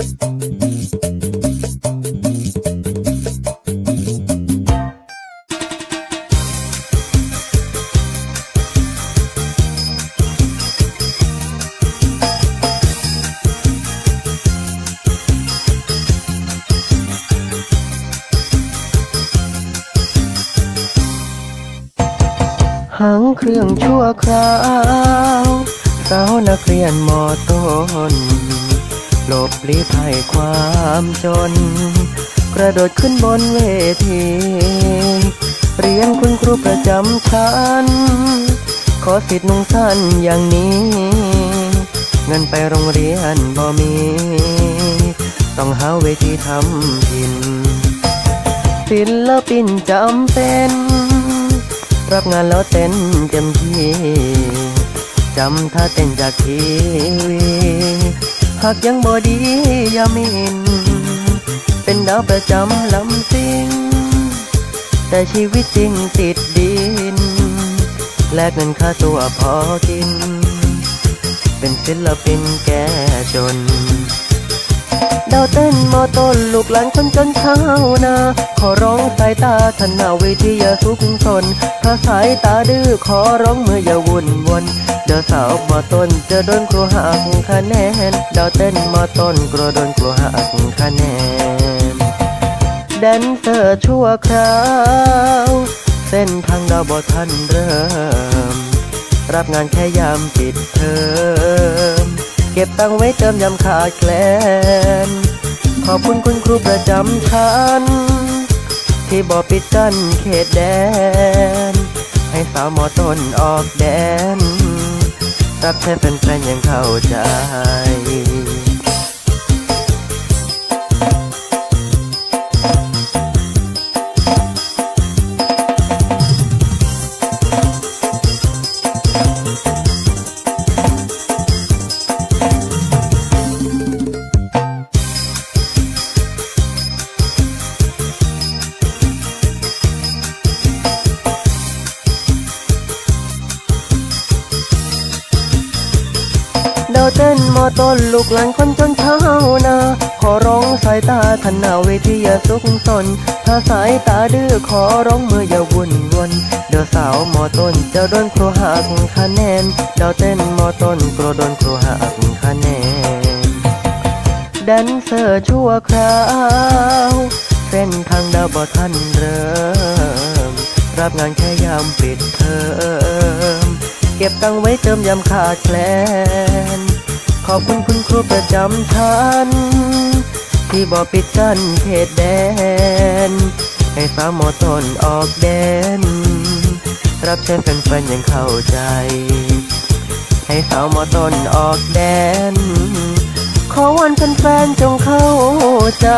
หางเครื่องชั่วคราวสาวนักเรียนมอต้น หลบลีภัยความจน กระโดดขึ้นบนเวทีเรียนคุณครูประจำชั้นขอสิทธิ์นุ่งสั้นอย่างนี้ เงินไปโรงเรียนบ่มี ต้องหาเวทีทำกิน ศิลปินจำเป็น รับงานแล้วเต้นเต็มที่จำท่าเต้นจากทีวี หากยังบ่ดีอย่ามิน เป็นดาวประจำลำซิง แต่ชีวิตจริงติดดิน แลกเงินค่าตัวพอกิน เป็นศิลปินแก่จน ดาวเต้นมอต้นลูกหลานคนจนชาวนา ขอร้องสายตาท่านหนาเวทีอย่าสุขสนถ้าสายตาดื้อขอร้องเมื่ออย่าวุ่นวน เดี๋ยวสาวมอต้นจะโดนครูหักคะแนนดาวเต้นมอต้นกลัวโดนครูหักคะแนนแดนเซอร์ชั่วคราว เส้นทางดาวบอทันเริ่ม รับงานแค่ยามปิดเทอม เก็บตังไว้เติมยามขาดแคลน ขอบคุณคุณครูประจำชั้นที่บอปิดกั้นเขตแดน ให้สาวหมอต้นออกแดน รับแค่เป็นแฟนยังเข้าใจ ดาเต้นมอต้นลูกหลานคนจนเช้านา ขอร้องสายตาท่านหน้าเวทีอย่าสุขสน ถ้าสายตาดื้อขอร้องเมื่ออย่าวุ่นวนเดี๋ยวสาวมอต้นจะโดนครูหักคะแนนเดาเต้นมอต้นกลัวโดนครูหักคะแนนแดนเซอร์ชั่วคราวเส้นทางดาวบอทันเริ่ม รับงานแค่ยามปิดเทอมเก็บตังไว้เติมยามขาดแคลน อบคุณคุณครูประจำชั้นที่บอกปิดกั้นเขตแดน ให้สาวมอต้นออกแดน รับใช้แฟนๆยังเข้าใจ ให้สาวมอต้นออกแดน ขอวันแฟนๆจงเข้าใจ